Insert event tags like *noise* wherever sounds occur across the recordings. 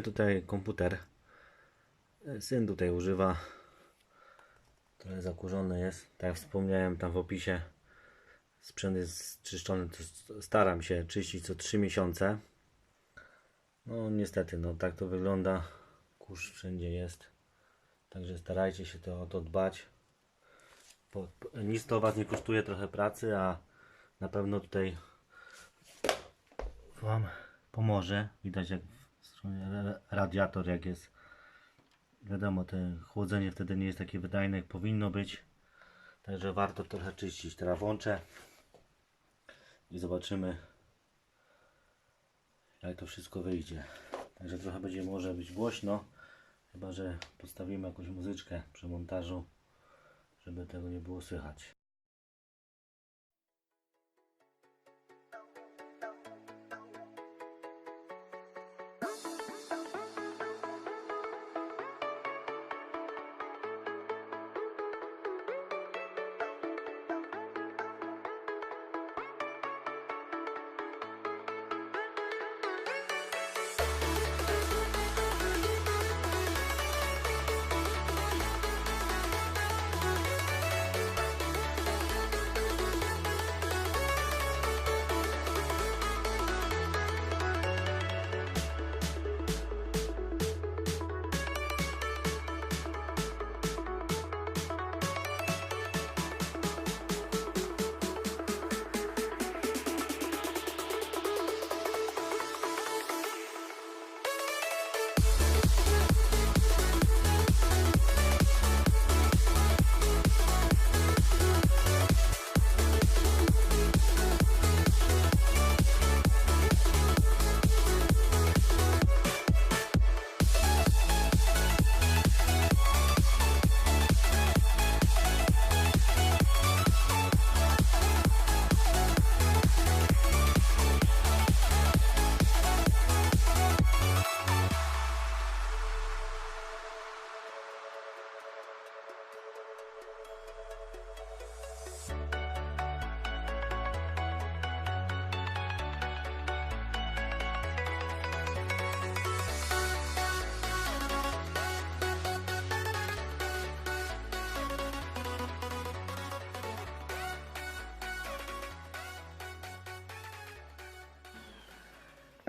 tutaj komputer. Syn tutaj używa. Trochę zakurzony jest. Tak jak wspomniałem tam w opisie. Sprzęt jest czyszczony. Staram się czyścić co 3 miesiące. No niestety, no tak to wygląda. Kurz wszędzie jest. Także starajcie się to, o to dbać. Po, nic to Was nie kosztuje trochę pracy, a na pewno tutaj Wam pomoże. Widać jak radiator jak jest. Wiadomo, to chłodzenie wtedy nie jest takie wydajne jak powinno być. Także warto trochę czyścić. Teraz włączę i zobaczymy jak to wszystko wyjdzie. Także trochę będzie może być głośno. Chyba, że postawimy jakąś muzyczkę przy montażu, żeby tego nie było słychać.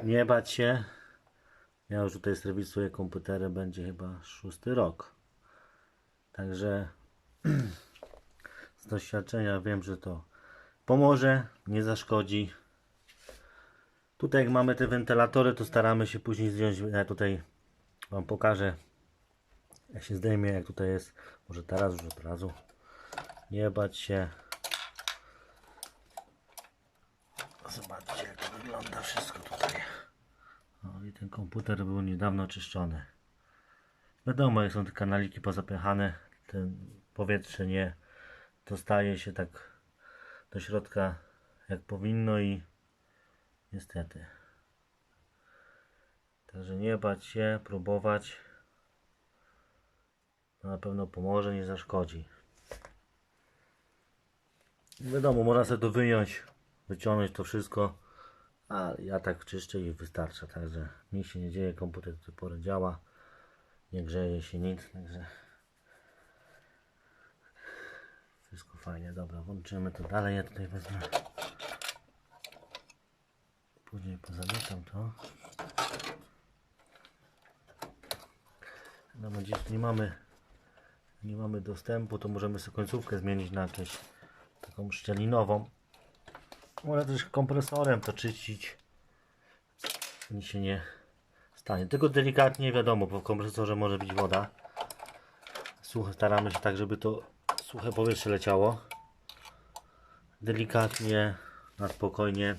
Nie bać się. Ja już tutaj serwisuję komputery, będzie chyba szósty rok. Także *clears throat* z doświadczenia wiem, że to pomoże, nie zaszkodzi. Tutaj jak mamy te wentylatory, to staramy się później zdjąć. Ja tutaj Wam pokażę, jak się zdejmie, jak tutaj jest. Może teraz już od razu. Nie bać się. Zobaczcie, jak to wygląda wszystko tutaj. O, i ten komputer był niedawno oczyszczony. Wiadomo, jak są te kanaliki pozapychane, ten powietrze nie dostaje się tak do środka jak powinno i niestety. Także nie bać się, próbować. To na pewno pomoże, nie zaszkodzi. Wiadomo, można sobie to wyjąć, wyciągnąć to wszystko, a ja tak czyszczę i wystarcza. Także nic się nie dzieje, komputer do tej pory działa, nie grzeje się nic, także wszystko fajnie. Dobra, włączymy to dalej. Ja tutaj wezmę, później pozamiatam to. No, gdzieś nie mamy nie mamy dostępu, to możemy sobie końcówkę zmienić na jakąś taką szczelinową. Można też kompresorem to czyścić. Nic się nie stanie. Tylko delikatnie wiadomo, bo w kompresorze może być woda. Suche, staramy się tak, żeby to suche powietrze leciało. Delikatnie, na spokojnie.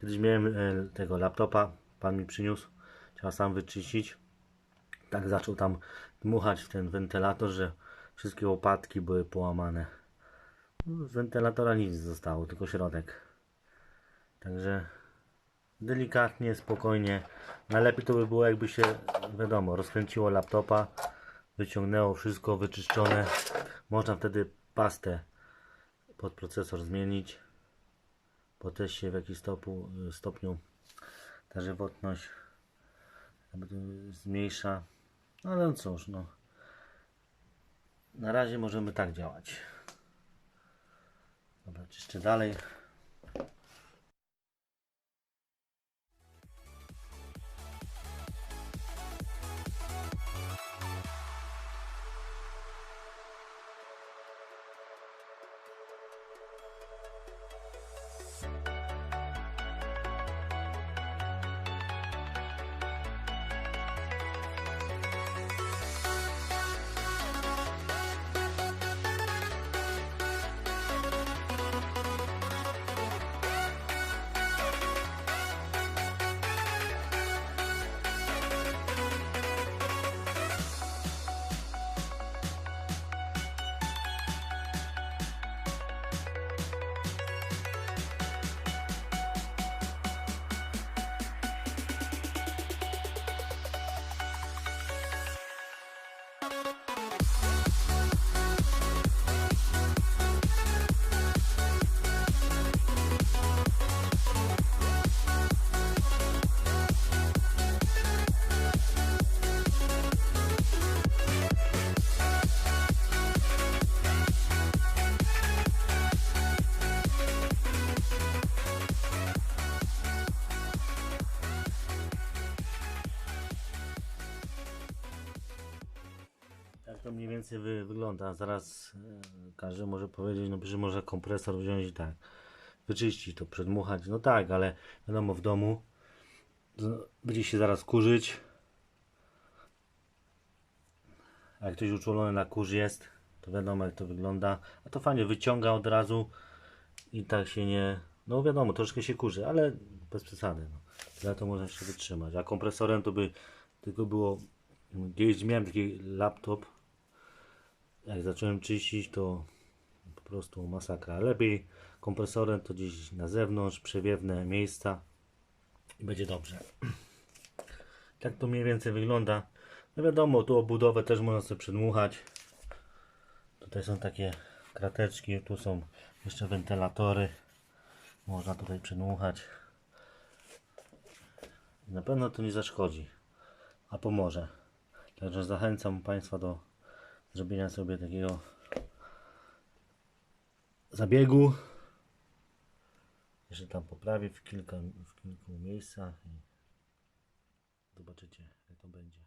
Kiedyś miałem e, tego laptopa, pan mi przyniósł. Trzeba sam wyczyścić. Tak zaczął tam dmuchać w ten wentylator, że wszystkie łopatki były połamane. Z wentylatora nic zostało, tylko środek. Także delikatnie, spokojnie. Najlepiej to by było jakby się, wiadomo, rozkręciło laptopa, wyciągnęło wszystko wyczyszczone. Można wtedy pastę pod procesor zmienić. Po teście w jakiś stopu, stopniu ta żywotność zmniejsza. No ale no cóż, no. Na razie możemy tak działać. Dobra, jeszcze dalej. To mniej więcej wy, wygląda. Zaraz e, każdy może powiedzieć, no że może kompresor wziąć i tak, wyczyścić to, przedmuchać. No tak, ale wiadomo w domu z- będzie się zaraz kurzyć. A jak ktoś uczulony na kurz jest, to wiadomo jak to wygląda. A to fajnie wyciąga od razu i tak się nie... No wiadomo, troszkę się kurzy, ale bez przesady. No. Tyle to można jeszcze wytrzymać. A kompresorem to by tylko było... Kiedyś miałem taki laptop, jak zacząłem czyścić, to po prostu masakra. Lepiej kompresorem to gdzieś na zewnątrz, przewiewne miejsca i będzie dobrze. *clears throat* Tak to mniej więcej wygląda. No wiadomo, tu obudowę też można sobie przedmuchać. Tutaj są takie krateczki, tu są jeszcze wentylatory. Można tutaj przedmuchać. Na pewno to nie zaszkodzi, a pomoże. Także zachęcam Państwa do zrobienia sobie takiego zabiegu. Jeszcze tam poprawię w kilka w kilku miejscach i zobaczycie jak to będzie.